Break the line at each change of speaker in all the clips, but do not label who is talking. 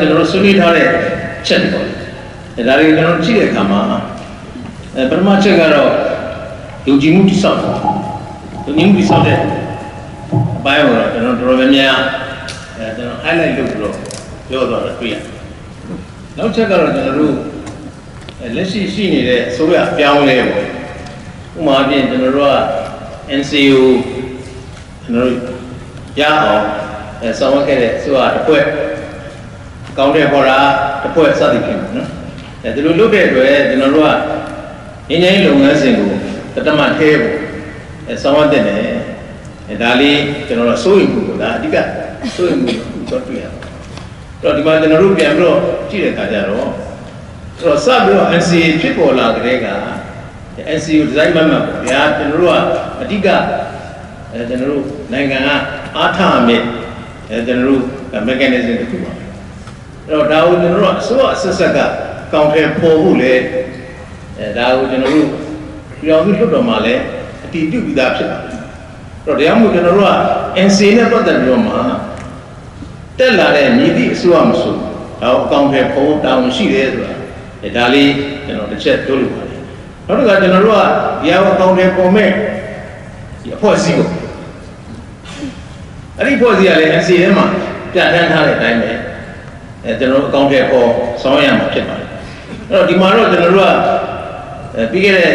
အဲ့တော့ဒီမှာတော့ကျွန်တော်တို့ဆွေးနွေးထားတဲ့ချက်တွေပေါ့လေအဲဒါတွေကျွန်တော်တို့ကြည့်တဲ့အခါမှာအဲပထမချက်ကတော့ယုံကြည်မှုတိဆောက်ယုံကြည်မှုတိဆောက်တဲ့အပိုင်းကိုတော့ကျွန်တော်တော်တော်များများအဲကျွန်တော် highlight လုပ်ပြီးတော့ပြောသွားတာတွေ့ရတယ်နောက်ချက်ကတော့ကျွန်တော်တို့အဲလက်ရှိရှိနေတဲ့အစိုးရအပြောင်းအလဲပေါ့ဥပမာအပြင်ကျွန်တော်တို့က NCO ကျွန်တော်တို့ရအောင်အဲဆောင်ရွက်ခဲ့တဲ့အစိုးရတစ်ဖွဲ့ ကောင်းတဲ့ဟောတာတစ်ဖွဲ့စသည်ဖြင့်ပေါ့နော်အဲဒီလိုလုပ်တဲ့အတွက်ကျွန်တော်တို့ကငင်းငင်းလုပ်ငန်းစဉ်ကိုတတမထဲပေါ့အဲဆောင်ရွက်တဲ့တယ်အဲဒါလေးကျွန်တော်တို့စိုးရိမ်မှုကိုဒါအဓိကစိုးရိမ်မှုကိုတော့တွေ့ရတယ်အဲ့တော့ဒီမှာကျွန်တော်တို့ပြန်ပြီးတော့ကြည့်တဲ့အခါကျတော့ဆိုတော့စပြီးတော့ NCA ဖြစ်ပေါ်လာတဲ့က NCA ကိုဒီဇိုင်းမှတ်မှတ်ပေါ့ဗျာကျွန်တော်တို့ကအဓိကအဲကျွန်တော်တို့နိုင်ငံကအားထားမယ်အဲကျွန်တော်တို့ mechanism တစ်ခုပါ အဲ့တော့ဒါကိုကျွန်တော်တို့ကအစိုးရအဆက်ဆက်ကကောင်တယ်ပေါ်ဖို့လေအဲဒါကိုကျွန်တော်တို့ပြောင်းပြီးလွတ်တော်မှာလည်းအတည်ပြုပြီးသားဖြစ်ပါတယ်အဲ့တော့တရားမှုကျွန်တော်တို့က NCA နဲ့ပတ်သက်ပြီးတော့မှတက်လာတဲ့မြည်သည့်အစိုးရမဆိုဒါကိုအကောင်တယ်ပေါ်ဖို့တာဝန်ရှိတယ်ဆိုတာအဲဒါလေးကျွန်တော်တစ်ချက်ပြောလို့ပါတယ်နောက်တစ်ခါကျွန်တော်တို့ကဒီအကောင်တယ်ပေါ်မဲ့ဒီအဖွဲ့အစည်းကိုအဲ့ဒီဖွဲ့စည်းရလဲ NCA ထဲမှာပြဋ္ဌာန်းထားတဲ့အတိုင်းပဲ အဲကျွန်တော်တို့အကောင့်ထဲပေါ်ဆောင်ရမှာဖြစ်ပါတယ်အဲ့တော့ဒီမှာတော့ကျွန်တော်တို့ကအဲပြီးခဲ့တဲ့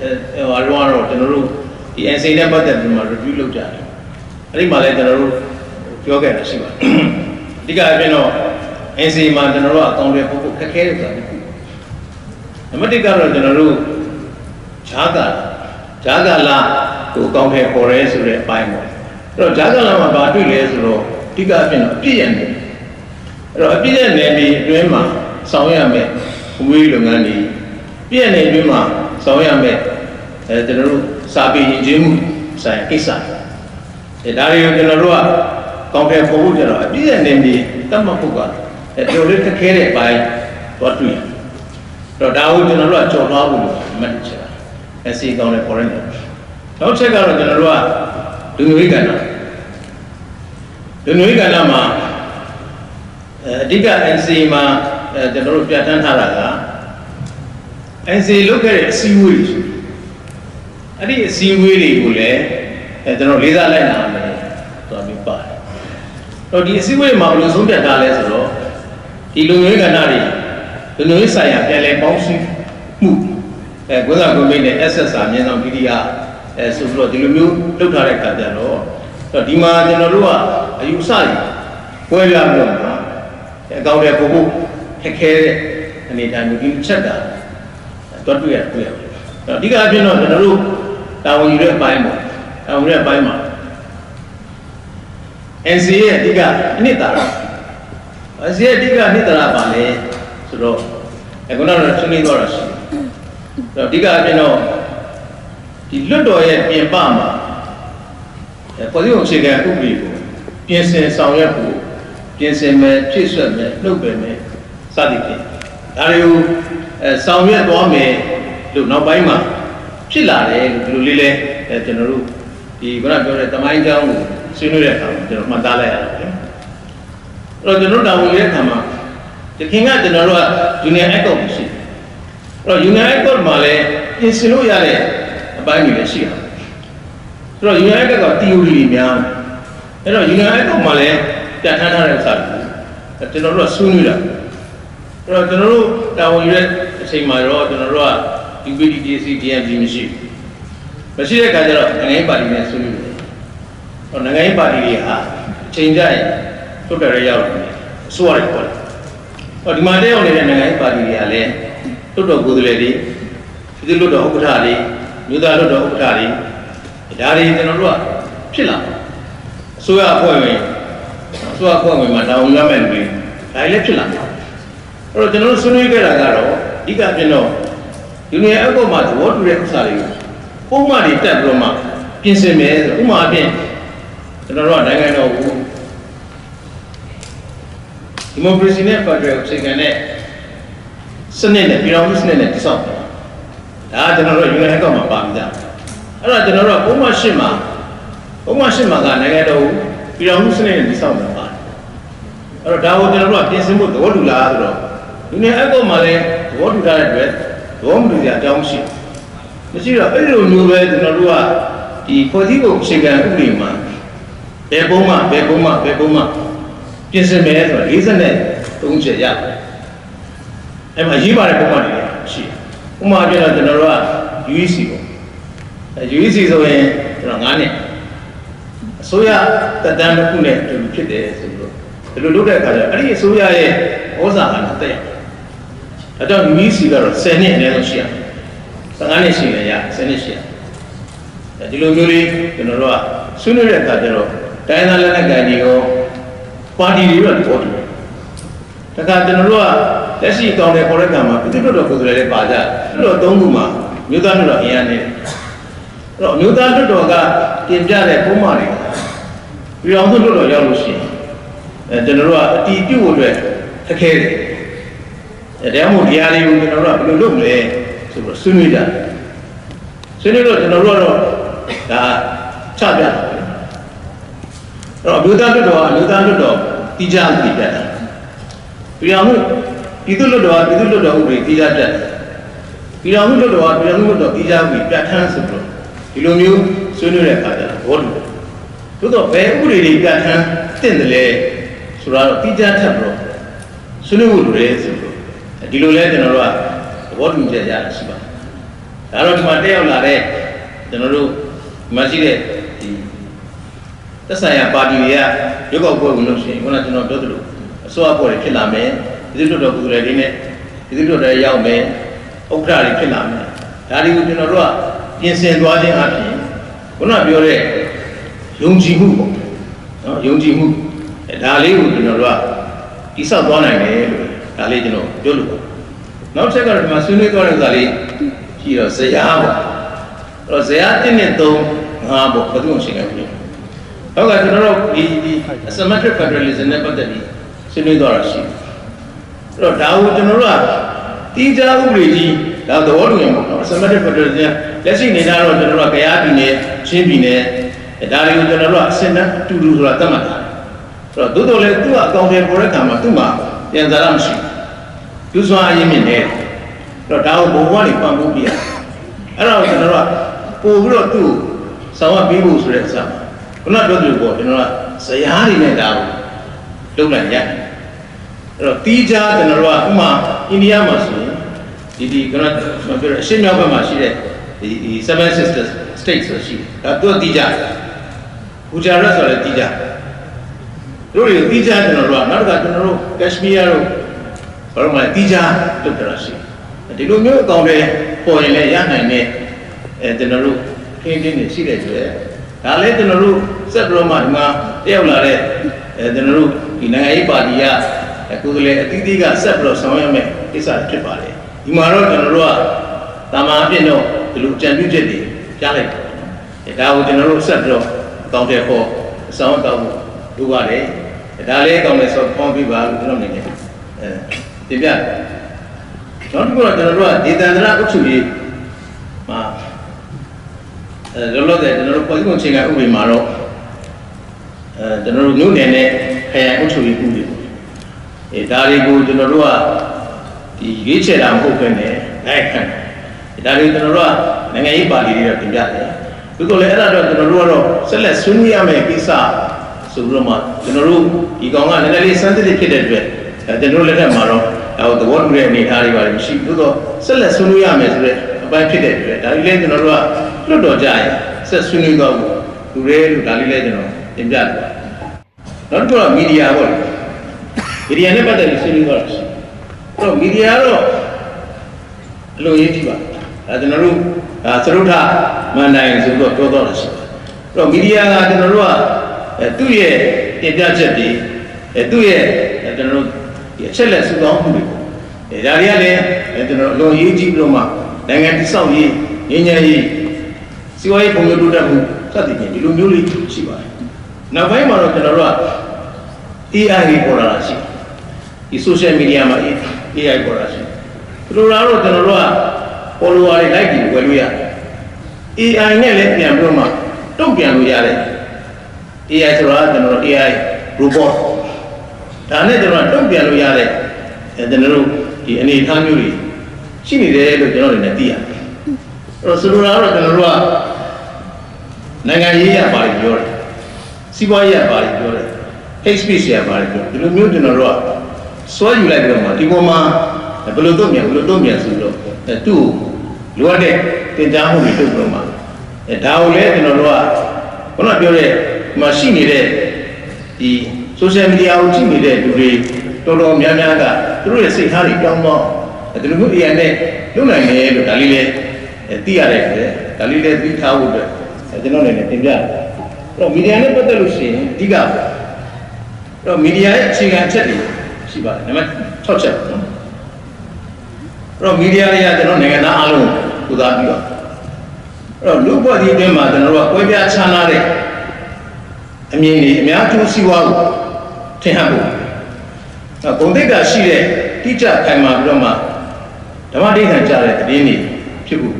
အဲဟိုအရောကတော့ကျွန်တော်တို့ဒီ NCA နဲ့ပတ်သက်ပြီးမှ review လုပ်ကြတယ်အဲ့ဒီမှာလည်းကျွန်တော်တို့ပြောခဲ့တာရှိပါတယ်အဓိကအပြင်တော့ NCA မှာကျွန်တော်တို့ကအကောင့်ထဲပေါ်ဖို့ခက်ခဲတယ်ဆိုတာတစ်ခုနံပါတ်1ကတော့ကျွန်တော်တို့ဈာကဈာကလာကိုအကောင့်ထဲပေါ်ရဲဆိုတဲ့အပိုင်းပေါ့အဲ့တော့ဈာကလာမှာဘာတွေ့လဲဆိုတော့အဓိကအပြင်တော့အပြည့်ရနေ အဲ့တော့အပြည့်ရနေပြီးအတွင်းမှာဆောင်ရမယ်ဝေးလုပ်ငန်းတွေပြည့်ရနေအတွင်းမှာဆောင်ရမယ်အဲကျွန်တော်တို့စာပေရင်ချင်းမှုဆိုင်ကိစ္စအဲဒါတွေကိုကျွန်တော်တို့ကကောင်းတယ်ပုံဖို့ကြတော့အပြည့်ရနေပြီးတတ်မှတ်ဖို့ကအဲတော်လေးခက်ခဲတဲ့အပိုင်းတော့တွေ့ရတယ်တော့ဒါကိုကျွန်တော်တို့ကကြော်သွားဖို့လို့အမှတ်ချက်တာအစီကောင်းတဲ့ foreign နောက်ချက်ကတော့ကျွန်တော်တို့ကလူမျိုးရေးကဏ္ဍလူမျိုးရေးကဏ္ဍမှာ အဲအဓိက NC မှာအဲကျွန်တော်တို့ပြဋ္ဌာန်းထားတာက NC လုပ်ခဲ့တဲ့အစည်းအဝေးတွေအဲ့ဒီအစည်းအဝေးတွေကိုလည်းအဲကျွန်တော်လေးစားလိုက်နာမယ်တော်ပြီးပါတယ်တော့ဒီအစည်းအဝေးမှာဘယ်လိုဆုံးဖြတ်ထားလဲဆိုတော့ဒီလူမျိုးရေးကဏ္ဍတွေလူမျိုးရေးဆိုင်ရာပြန်လည်ပေါင်းစည်းမှုအဲကွန်းစာကွန်မိတ်နဲ့ SSR မြင်းဆောင် PDR အဲဆိုပြီးတော့ဒီလိုမျိုးလုပ်ထားတဲ့အခါကျတော့တော့ဒီမှာကျွန်တော်တို့ကအယူဆကြီးပွဲပြပြီးတော့မှာ အကောင့်တွေပို့ဖို့ခက်ခဲတဲ့အနေအထားမျိုးဒီချက်တာတော့တွေ့ရတွေ့ရပါတယ်အဓိကအဖြစ်တော့ကျွန်တော်တို့တာဝန်ယူတဲ့အပိုင်းပေါ့တာဝန်ယူတဲ့အပိုင်းမှာ NC ရဲ့အဓိကအနှစ်သာရ NC ရဲ့အဓိကအနှစ်သာရပါလေဆိုတော့အခုနောက်တော့ဆွေးနွေးတော့တာရှိတယ်အဓိကအဖြစ်တော့ဒီလွတ်တော်ရဲ့ပြင်ပမှာအဲပေါ်စီအောင်အခြေခံဥပဒေကိုပြင်ဆင်ဆောင်ရွက်ဖို့ ပြင်ဆင်မယ်ဖြည့်ဆွက်မယ်နှုတ်ပယ်မယ်စသည်ဖြင့်ဒါတွေကိုအဲဆောင်ရွက်သွားမယ်လို့နောက်ပိုင်းမှာဖြစ်လာတယ်လို့ဒီလိုလေးလဲအဲကျွန်တော်တို့ဒီခုနပြောတဲ့တမိုင်းကြောင်းကိုဆွေးနွေးတဲ့အခါမှာကျွန်တော်မှတ်သားလိုက်ရတာပဲအဲ့တော့ကျွန်တော်တောင်းဝင်တဲ့အခါမှာတခင်ကကျွန်တော်တို့က Union Act ကိုရှိတယ်အဲ့တော့ Union Act မှာလည်းပြင်ဆင်လို့ရတဲ့အပိုင်းတွေလည်းရှိတာဆိုတော့ Union Act က theory တွေများတယ်အဲ့တော့ Union Act မှာလည်း ပြဋ္ဌာန်းထားတဲ့ဥစ္စာတွေကျွန်တော်တို့ကဆွေးနွေးတာအဲ့တော့ကျွန်တော်တို့တာဝန်ယူတဲ့အချိန်မှာတော့ကျွန်တော်တို့က UPDTC DMG မရှိဘူးမရှိတဲ့အခါကျတော့နိုင်ငံရေးပါတီနဲ့ဆွေးနွေးတယ်ဟောနိုင်ငံရေးပါတီတွေဟာအချိန်ကြရင်တွတ်တယ်ရောက်တယ်အစိုးရတွေပေါ်တယ်ဟောဒီမှာတက်ရောက်နေတဲ့နိုင်ငံရေးပါတီတွေကလည်းတွတ်တော်ကိုယ်စားလှယ်တွေပြည်သူ့လွှတ်တော်ဥက္ကဋ္ဌတွေမြို့သားလွှတ်တော်ဥက္ကဋ္ဌတွေဒါတွေကျွန်တော်တို့ကဖြစ်လာအစိုးရအဖွဲ့ဝင် အစိုးရအဖွဲ့ဝင်မှာတာဝန်ရမယ်လူတွေဒါလည်းဖြစ်လာတယ်အဲ့တော့ကျွန်တော်တို့ဆွေးနွေးခဲ့တာကတော့အဓိကပြင်တော့ယူနီယံအကောက်မှာသဘောတူတဲ့ဥစ္စာတွေကိုပုံမှန်တွေတက်ပြီးတော့မှပြင်ဆင်မယ်ဆိုဥပမာအပြင်ကျွန်တော်တို့ကနိုင်ငံတော်ကိုဒီမိုကရေစီနဲ့ဖက်ဒရယ်အခြေခံတဲ့စနစ်နဲ့ပြည်တော်စုစနစ်နဲ့တည်ဆောက်တယ်ဒါကကျွန်တော်တို့ယူနီယံအကောက်မှာပါပြီးသားအဲ့တော့ကျွန်တော်တို့ကပုံမှန်ရှင်းမှာပုံမှန်ရှင်းမှာကနိုင်ငံတော်ကို ပြည်တော်စုစနစ်နဲ့တည်ဆောက်တာပါတယ်အဲ့တော့ဒါကိုကျွန်တော်တို့ကပြင်ဆင်ဖို့သဘောတူလားဆိုတော့ဒီနေ့အကောမှလည်းသဘောတူထားတဲ့အတွက်သဘောမတူကြအကြောင်းရှိမရှိတော့အဲ့လိုမျိုးပဲကျွန်တော်တို့ကဒီဖွဲ့စည်းပုံအခြေခံဥပဒေမှာဘယ်ပုံမှဘယ်ပုံမှဘယ်ပုံမှပြင်ဆင်မယ်ဆိုတော့53ချက်ရတယ်အဲ့မှာရေးပါတဲ့ပုံမှတွေလည်းရှိတယ်ဥပမာပြတော့ကျွန်တော်တို့က UEC ပေါ့အဲ UEC ဆိုရင်ကျွန်တော်9နှစ် အစိုးရတက်တန်းတစ်ခုနဲ့အတူတူဖြစ်တယ်ဆိုလို့ဒီလိုလုပ်တဲ့အခါကျတော့အဲ့ဒီအစိုးရရဲ့ဩဇာအာဏာတက်ရတယ်။အဲကြောင့် UEC ကတော့10နှစ်အနည်းဆုံးရှိရတယ်။15နှစ်ရှိရင်ရ10နှစ်ရှိရတယ်။အဲဒီလိုမျိုးလေးကျွန်တော်တို့ကဆွေးနွေးတဲ့အခါကျတော့တိုင်းသားလက်နက်ကိုင်တွေရောပါတီတွေရောဒီပေါ်တူတယ်။ဒါကကျွန်တော်တို့ကလက်ရှိကောင်းတဲ့ခေါ်တဲ့ကံမှာပြည်သူ့တော်ကိုယ်စားလှယ်တွေပါကြတယ်။လွတ်တော်၃ခုမှာမြို့သားမြို့တော်အင်အားနေတယ်။အဲ့တော့မြို့သားလွတ်တော်ကတင်ပြတဲ့ပုံမှန်တွေ ပြည်အောင်စုလွတ်တော်ရောက်လို့ရှိရင်အဲကျွန်တော်တို့ကအတီးပြုတ်ဖို့အတွက်ခက်ခဲတယ်။အဲဒါမှမဟုတ်ဒီဟာတွေကိုကျွန်တော်တို့ကဘယ်လိုလုပ်မလဲဆိုတော့ဆွေးနွေးကြတယ်။ဆွေးနွေးတော့ကျွန်တော်တို့ကတော့ဒါချပြတယ်။အဲ့တော့မြို့သားလွတ်တော်ကမြို့သားလွတ်တော်တီးကြတီးပြတယ်။ပြည်အောင်စုပြည်သူ့လွတ်တော်ကပြည်သူ့လွတ်တော်ဥပဒေတီးကြပြတယ်။ပြည်အောင်စုလွတ်တော်ကပြည်အောင်စုလွတ်တော်တီးကြဥပဒေပြဋ္ဌာန်းဆိုတော့ဒီလိုမျိုးဆွေးနွေးတဲ့အခါကျတော့ဘောတူတယ်။ သို့တော့ဘယ်ဥပဒေတွေပြဋ္ဌာန်းတင့်တယ်လဲဆိုတော့တီးကြထပ်ပြီးတော့ဆွေးနွေးဖို့လိုတယ်ဆိုတော့ဒီလိုလဲကျွန်တော်တို့ကသဘောတူချက်ရတာရှိပါတယ်။ဒါတော့ဒီမှာတက်ရောက်လာတဲ့ကျွန်တော်တို့ဒီမှာရှိတဲ့ဒီသက်ဆိုင်ရာပါတီတွေကရုပ်ောက်ပွဲဝင်လို့ရှိရင်ခုနကကျွန်တော်ပြောသလိုအစိုးရပွဲတွေဖြစ်လာမယ်ပြည်သူ့တော်ကိုယ်စားလှယ်တွေနဲ့ပြည်သူ့တော်တွေရောက်မယ်ဥက္ကဋ္ဌတွေဖြစ်လာမယ်ဒါတွေကိုကျွန်တော်တို့ကပြင်ဆင်သွားခြင်းအပြင်ခုနကပြောတဲ့ ယုံကြည်မှုပေါ့နော်ယုံကြည်မှုအဲဒါလေးကိုကျွန်တော်တို့ကတိဆောက်သွားနိုင်တယ်လို့ဒါလေးကျွန်တော်ပြောလို့ပါနောက်ချက်ကတော့ဒီမှာဆွေးနွေးသွားတဲ့ဥစ္စာလေးရှိတော့ဇရာပေါ့အဲ့တော့ဇရာ1နဲ့3ငါပေါ့ဘယ်သူမှရှိနေဘူးနောက်ကကျွန်တော်တို့ဒီဒီ asymmetric federalism နဲ့ပတ်သက်ပြီးဆွေးနွေးသွားတာရှိတယ်အဲ့တော့ဒါကိုကျွန်တော်တို့ကတီးခြားဥပဒေကြီးဒါသဘောတူရင်ပေါ့နော် asymmetric federalism လက်ရှိနေတာတော့ကျွန်တော်တို့ကကြားပြည်နယ်ချင်းပြည်နယ် ဒါတွေကိုကျွန်တော်တို့ကအစင်တန်းအတူတူဆိုတာသတ်မှတ်တာအဲ့တော့သို့တော်လည်းသူ့အကောင့်တွေပေါ်တဲ့ခါမှာသူ့မှာပြန်စားရမရှိဘူးသူစွမ်းအရင်မြင့်နေတယ်အဲ့တော့ဒါကိုဘုံဘဝနေပံ့ပိုးပြရအဲ့တော့ကျွန်တော်တို့ကပို့ပြီးတော့သူ့ဆောင်ရပေးဖို့ဆိုတဲ့အစားခုနပြောသလိုပေါ့ကျွန်တော်ကဇယားတွေနဲ့ဒါကိုလုပ်လိုက်ရတယ်အဲ့တော့တီးခြားကျွန်တော်တို့ကဥမာအိန္ဒိယမှာဆိုရင်ဒီဒီကနပြောရအရှင်းမြောက်ဘက်မှာရှိတဲ့ဒီဒီ seven sisters states ဆိုရှိတယ်ဒါသူကတီးခြား ဘူဂျာရတ်ဆိုလည်းတီးခြားတို့တွေတီးခြားကျွန်တော်တို့ကနောက်တစ်ခါကျွန်တော်တို့ကက်ရှမီးယားတို့ဘာလို့မှတီးခြားလုပ်ကြတာရှိဒီလိုမျိုးအကောင်တွေပေါ်ရင်လည်းရနိုင်တဲ့အဲကျွန်တော်တို့ခင်းခင်းနေရှိတဲ့ကျွဲဒါလည်းကျွန်တော်တို့စက်ပြီးတော့မှဒီမှာတယောက်လာတဲ့အဲကျွန်တော်တို့ဒီနိုင်ငံရေးပါတီကအခုကလေးအသီးသီးကဆက်ပြီးတော့ဆောင်ရွက်မဲ့ကိစ္စဖြစ်ပါလေဒီမှာတော့ကျွန်တော်တို့ကတာမန်အဖြစ်တော့ဒီလိုကြံပြုချက်တွေကြားလိုက်တယ်အဲဒါကိုကျွန်တော်တို့ဆက်ပြီးတော့အ ကောင့်တွေပေါ်အဆောင်တောက်ဖို့လုပ်ရတယ်ဒါလေးအကောင့်တွေဆော့ဖောင်းပြီးပါလို့ကျွန်တော်အနေနဲ့အဲတင်ပြတယ်နောက်တစ်ခုတော့ကျွန်တော်တို့ကဒေသန္တရအုပ်ချုပ်ရေးမှာအဲလောလောဆယ်ကျွန်တော်တို့ပြည်ပုံချိန်ကဥပဒေမှာတော့အဲကျွန်တော်တို့မြို့နယ်နဲ့ခရိုင်အုပ်ချုပ်ရေးဥပဒေပေါ့အဲဒါတွေကိုကျွန်တော်တို့ကဒီရွေးချယ်တာမဟုတ်ဘဲနဲ့လိုက်ခံတယ်ဒါတွေကျွန်တော်တို့ကနိုင်ငံရေးပါတီတွေတော့တင်ပြတယ် သို့တော်လည်းအဲ့ဒါတော့ကျွန်တော်တို့ကတော့ဆက်လက်ဆွေးနွေးရမယ့်ကိစ္စဆိုပြီးတော့မှကျွန်တော်တို့ဒီကောင်ကနည်းနည်းလေး sensitive ဖြစ်တဲ့အတွက်အဲကျွန်တော်တို့လက်ထက်မှာတော့အဲသဘောတူတဲ့အနေအထားတွေပါမရှိဘူးသို့တော့ဆက်လက်ဆွေးနွေးရမယ်ဆိုတဲ့အပိုင်းဖြစ်တဲ့အတွက်ဒါလေးလည်းကျွန်တော်တို့ကလွတ်တော်ကြရင်ဆက်ဆွေးနွေးတော့ဘူးလူတွေလို့ဒါလေးလည်းကျွန်တော်တင်ပြတယ်နောက်တစ်ခုကမီဒီယာပေါ့မီဒီယာနဲ့ပတ်သက်ပြီးဆွေးနွေးတော့ရှိအဲ့တော့မီဒီယာတော့အလိုရေးကြည့်ပါ ဒါကျွန်တော်တို့ဒါသရုထမန်တိုင်းဆိုတော့ပြောတော့တာရှိတယ်အဲ့တော့မီဒီယာကကျွန်တော်တို့ကအဲသူ့ရဲ့တင်ပြချက်တွေအဲသူ့ရဲ့ကျွန်တော်တို့ဒီအချက်လက်စုဆောင်းမှုတွေပေါ့အဲဒါတွေကလည်းအဲကျွန်တော်အလွန်ရေးကြည့်ပြီးတော့မှနိုင်ငံတည်ဆောက်ရေးငြိမ်းချမ်းရေးစီးပွားရေးပုံမျိုးတိုးတက်မှုစသဖြင့်ဒီလိုမျိုးလေးရှိပါတယ်နောက်ပိုင်းမှာတော့ကျွန်တော်တို့က AI ကိုပေါ်လာတာရှိတယ်ဒီ social media မှာ AI ပေါ်လာရှိတယ်သူတို့ကတော့ကျွန်တော်တို့က follower တွေ like တွေဝယ်လို့ရတယ် AI နဲ့လည်းပြန်ပြီးတော့မှတုံ့ပြန်လို့ရတယ် AI ဆိုတာကျွန်တော်တို့ AI robot ဒါနဲ့ကျွန်တော်တုံ့ပြန်လို့ရတဲ့အဲကျွန်တော်တို့ဒီအနေအထားမျိုးတွေရှိနေတယ်လို့ကျွန်တော်တို့လည်းသိရတယ်အဲ့တော့ဆိုလိုတာကတော့ကျွန်တော်တို့ကနိုင်ငံရေးရပါတယ်ပြောတယ်စီးပွားရေးရပါတယ်ပြောတယ် hate speech ရပါတယ်ပြောဒီလိုမျိုးကျွန်တော်တို့ကစွဲယူလိုက်ပြီးတော့မှဒီပေါ်မှာဘယ်လိုတော့မြန်ဘယ်လိုတော့မြန်ဆိုတော့အဲသူ့ကို လိုအပ်တဲ့တင်ကြားမှုတွေလုပ်ပြီးတော့မှအဲဒါကိုလည်းကျွန်တော်တို့ကခုနပြောတဲ့ဒီမှာရှိနေတဲ့ဒီ social media ကိုကြည့်နေတဲ့လူတွေတော်တော်များများကသူတို့ရဲ့စိတ်ထားတွေပြောင်းတော့ဒီလိုမျိုး AI နဲ့လုပ်နိုင်တယ်လို့ဒါလေးလည်းအဲသိရတယ်ပဲဒါလေးလည်းသိထားဖို့အတွက်အဲကျွန်တော်လည်းတင်ပြတယ်အဲ့တော့ media နဲ့ပတ်သက်လို့ရှိရင်အဓိကပေါ့အဲ့တော့မီဒီယာရဲ့အခြေခံအချက်တွေရှိပါတယ်နံပါတ်6ချက်ပေါ့နော်အဲ့တော့မီဒီယာတွေကကျွန်တော်နိုင်ငံသားအားလုံး ကိုကူသားပြီးတော့အဲ့တော့လူ့ဘဝဒီအတွင်းမှာကျွန်တော်တို့ကကွဲပြားခြားနားတဲ့အမြင်တွေအများကျိုးစီးပွားကိုထင်ဟပ်ဖို့အဲ့ဂုဏ်သိက္ခာရှိတဲ့တိကျခိုင်မာပြီးတော့မှဓမ္မဒိဋ္ဌံကြတဲ့တည်င်းတွေဖြစ်ဖို့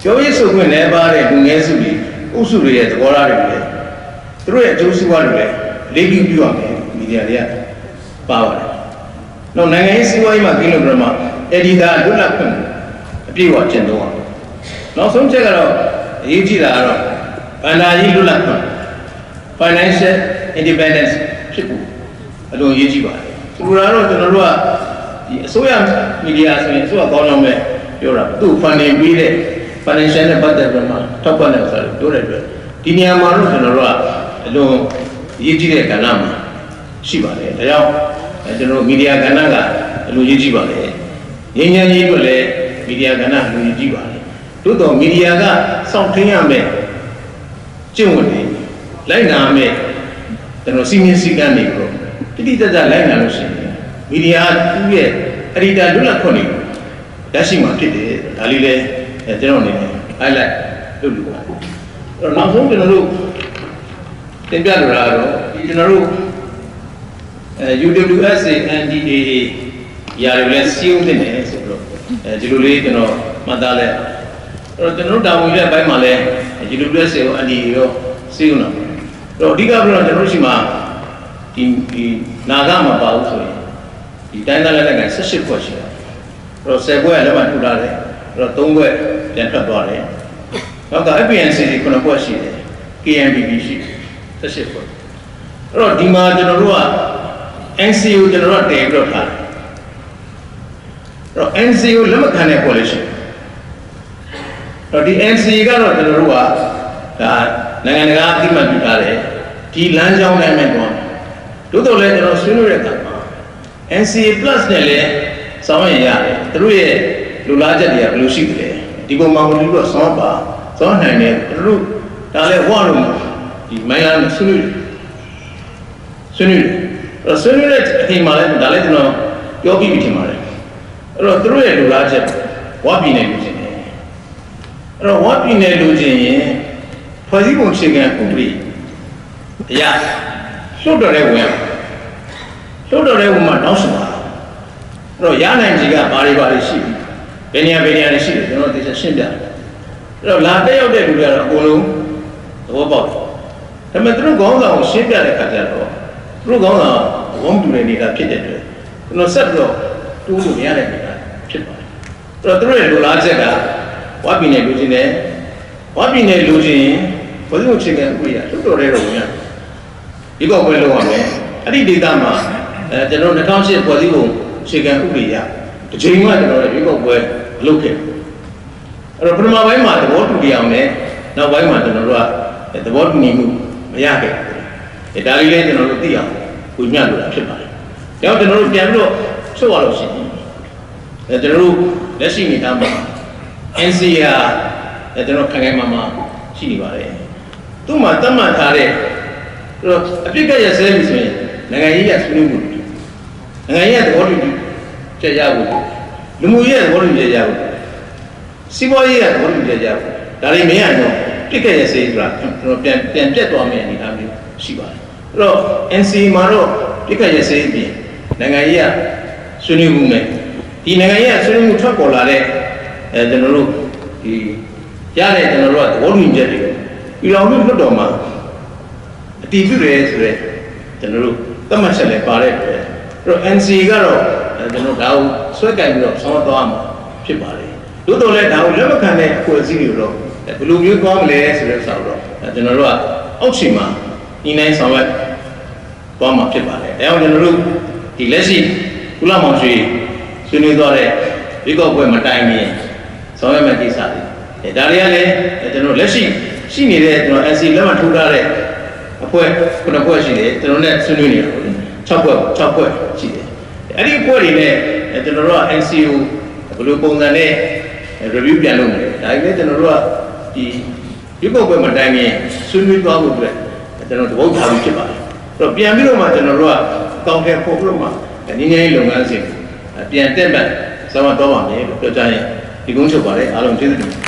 ပြောရေးဆိုခွင့်လည်းပါတဲ့လူငယ်စုတွေဥစုတွေရဲ့သဘောထားတွေလည်းသူတို့ရဲ့အကျိုးစီးပွားတွေလည်းလေးပြီးပြုရမယ်မီဒီယာတွေကပါပါတယ်။နောက်နိုင်ငံရေးစီးပွားရေးမှာကင်းလို့ပြမှာအဒီတာလွတ်လပ်ခွင့်အ ပြည့်အဝကျင့်သုံးအောင်။နောက်ဆုံးချက်ကတော့အရေးကြီးတာကတော့ဗန္ဒာရေးလွတ်လပ်ခွင့် financial independence ဖြစ်ဖို့အလွန်အရေးကြီးပါတယ်။ဆိုလိုတာတော့ကျွန်တော်တို့ကဒီအစိုးရမီဒီယာဆိုရင်အစိုးရကောင်းအောင်ပဲပြောတာသူ့ funding ပေးတဲ့ financial နဲ့ပတ်သက်ပြီးမှထောက်ပံ့တဲ့ဥစ္စာတွေပြောတဲ့အတွက်ဒီနေရာမှာတော့ကျွန်တော်တို့ကအလွန်အရေးကြီးတဲ့ကဏ္ဍမှာရှိပါတယ်။ဒါကြောင့်အဲကျွန်တော်တို့မီဒီယာကဏ္ဍကအလွန်အရေးကြီးပါတယ်။ငြိမ်းချမ်းရေးအတွက်လည်း မီဒီယာကဏ္ဍအလွန်အရေးကြီးပါတယ်။သို့တော်မီဒီယာကစောင့်ထင်းရမယ်ကျင့်ဝတ်တွေလိုက်နာမယ်ကျွန်တော်စီမင်းစည်းကမ်းတွေတော့တိတိကျကျလိုက်နာလို့ရှိရင်မီဒီယာသူ့ရဲ့အရိတာလွတ်လပ်ခွင့်တွေကိုရရှိမှာဖြစ်တယ်ဒါလေးလည်းအဲကျွန်တော်အနေနဲ့ highlight လုပ်လို့ပါတယ်အဲ့တော့နောက်ဆုံးကျွန်တော်တို့တင်ပြလိုတာကတော့ဒီကျွန်တော်တို့အဲ UWSA NDAA ရာတွေလည်းစီးဦးနေတယ်ဆိုတော့ အဲဒီလိုလေးကျွန်တော်မှတ်သားလိုက်အဲ့တော့ကျွန်တော်တို့တာဝန်ရဲ့အပိုင်းမှာလည်း UWSA ကို NDAA ရောစီးဦးလာတယ်အဲ့တော့အဓိကကတော့ကျွန်တော်တို့ရှိမှာဒီဒီနာဂမှာပါဘူးဆိုရင်ဒီတိုင်းသားလက်လက်က18ဖွဲ့ရှိတယ်အဲ့တော့10ဖွဲ့ကလည်းမှထူထားတယ်အဲ့တော့3ဖွဲ့ပြန်ထွက်သွားတယ်နောက်က FPNC တွေ9ဖွဲ့ရှိတယ် KNPB ရှိတယ်18ဖွဲ့အဲ့တော့ဒီမှာကျွန်တော်တို့က NCO ကျွန်တော်တို့ကတည်ပြီးတော့ထားတယ် အဲ့တော့ NCO လက်မခံတဲ့ coalition အဲ့တော့ဒီ NCA ကတော့ကျွန်တော်တို့ကဒါနိုင်ငံတကာအသိမှတ်ပြုထားတယ်ဒီလမ်းကြောင်းတိုင်းမဲ့တော့တိုးတော်လည်းကျွန်တော်ဆွေးနွေးတဲ့အခါမှာ NCA plus နဲ့လည်းစောင်းရင်ရတယ်သူတို့ရဲ့လူလားချက်တွေကဘယ်လိုရှိတယ်ဒီပုံမှာလူတော့စောင်းပါစောင်းနိုင်တယ်သူတို့ဒါလည်းဟောလို့ဒီမိုင်းလာနဲ့ဆွေးနွေးတယ်ဆွေးနွေးတယ်အဲ့တော့ဆွေးနွေးတဲ့အချိန်မှာလည်းဒါလည်းကျွန်တော်ပြောပြီးပြီထင်ပါတယ် အဲ့တော့သူတို့ရဲ့လူလားချက်ဝါပြည်နယ်လူချင်းတယ်အဲ့တော့ဝါပြည်နယ်လူချင်းရင်ဖွဲ့စည်းပုံအခြေခံဥပဒေအရာလွတ်တော်တဲ့ဝင်လွတ်တော်တဲ့ဝင်မှာတောင်းဆိုပါအဲ့တော့ရနိုင်ကြီးကဘာတွေဘာတွေရှိဘယ်နေရာဘယ်နေရာတွေရှိတယ်ကျွန်တော်သိချင်ရှင်းပြတယ်အဲ့တော့လာတက်ရောက်တဲ့လူတွေကတော့အကုန်လုံးသဘောပေါက်တယ်ဒါပေမဲ့သူတို့ခေါင်းဆောင်ကိုရှင်းပြတဲ့ခါကျတော့သူတို့ခေါင်းဆောင်ကဝုန်းတူတဲ့နေတာဖြစ်တဲ့အတွက်ကျွန်တော်ဆက်ပြီးတော့တူးလို့မရတဲ့နေတာဖြစ်ပါတယ် အဲ့တော့သူတို့ရဲ့လူလားချက်ကဝါပြည်နယ်လူချင်းတယ်ဝါပြည်နယ်လူချင်းဘယ်လိုချိန်ကဥပဒေရလွတ်တော်တဲ့တော့ဝင်ရတယ်ဒီကောက်ပွဲလုပ်ရမယ်အဲ့ဒီဒေသမှာအဲကျွန်တော်2008ဖွဲ့စည်းပုံအခြေခံဥပဒေရတစ်ချိန်မှကျွန်တော်တို့ဒီကောက်ပွဲလုပ်ခဲ့အဲ့တော့ပထမပိုင်းမှာသဘောတူတရားနဲ့နောက်ပိုင်းမှာကျွန်တော်တို့ကသဘောတူညီမှုမရခဲ့ဘူးဒါလေးလည်းကျွန်တော်တို့သိအောင်ဝိညာဉ်လိုတာဖြစ်ပါတယ်။ဒါကြောင့်ကျွန်တော်တို့ပြန်ပြီးတော့ချုပ်ရလို့ရှိရင် အဲကျွန်တော်တို့လက်ရှိအနေအထားမှာ NCA အဲကျွန်တော်ခံခိုင်းမှာမှာရှိနေပါတယ်။သူ့မှာတတ်မှတ်ထားတဲ့တော့အပြစ်ကရဆဲပြီဆိုရင်နိုင်ငံရေးရဆွေးနွေးမှုနိုင်ငံရေးရသဘောတူချက်ရဖို့လူမှုရေးရသဘောတူချက်ရဖို့စီးပွားရေးရသဘောတူချက်ရဖို့ဒါတွေမရတော့ပြစ်ကရဆဲဆိုတာကျွန်တော်ပြန်ပြန်ပြတ်သွားမယ့်အနေအထားမျိုးရှိပါတယ်အဲ့တော့ NCA မှာတော့ပြစ်ကရဆဲပြင်နိုင်ငံရေးရဆွေးနွေးမှုနဲ့ ဒီနိုင်ငံရေးရဆွေးနွေးမှုထွက်ပေါ်လာတဲ့အဲကျွန်တော်တို့ဒီရတဲ့ကျွန်တော်တို့ကသဘောတူညီချက်တွေပြည်တော်စုလွှတ်တော်မှာအတည်ပြုတယ်ဆိုတော့ကျွန်တော်တို့သတ်မှတ်ချက်လည်းပါတဲ့အတွက်အဲ့တော့ NC ကတော့အဲကျွန်တော်ဒါကိုဆွဲကင်ပြီးတော့ဆောင်ရွက်သွားမှာဖြစ်ပါလေသို့တော်လည်းဒါကိုလက်မခံတဲ့အဖွဲ့အစည်းတွေတော့အဲဘယ်လိုမျိုးသွားမလဲဆိုတဲ့ဥစ္စာကိုတော့အဲကျွန်တော်တို့ကအောက်ခြေမှာညှိနှိုင်းဆောင်ရွက်သွားမှာဖြစ်ပါတယ်အဲအောင်ကျွန်တော်တို့ဒီလက်ရှိကုလမောင်ရွှေ ဆွေးနွေးသွားတဲ့ဒီကောက်ပွဲမတိုင်ခင်ဆောင်ရွက်မယ့်ကိစ္စတွေအဲဒါတွေကလည်းအဲကျွန်တော်လက်ရှိရှိနေတဲ့ကျွန်တော် NC လက်မှတ်ထိုးထားတဲ့အဖွဲ့ခုနှစ်ဖွဲ့ရှိတယ်ကျွန်တော်နဲ့ဆွေးနွေးနေတာပေါ့လေ6ဖွဲ့6ဖွဲ့ရှိတယ်အဲ့ဒီအဖွဲ့တွေနဲ့အဲကျွန်တော်တို့က NCO ဘယ်လိုပုံစံနဲ့ review ပြန်လုပ်မလဲဒါကြီးလည်းကျွန်တော်တို့ကဒီဒီပုံပွဲမတိုင်ခင်ဆွေးနွေးသွားဖို့အတွက်ကျွန်တော်တပုတ်ထားပြီးဖြစ်ပါတယ်အဲ့တော့ပြန်ပြီးတော့မှကျွန်တော်တို့ကအကောင့်ထဲပို့ပြီးတော့မှနည်းနည်းလုပ်ငန်းစဉ် ပြန်တက်မှတ်ဆောင်တော့ပါမယ်လို့ပြောကြရင်ဒီကုန်းချုပ်ပါတယ်အားလုံးကျေးဇူးတင်ပါတယ်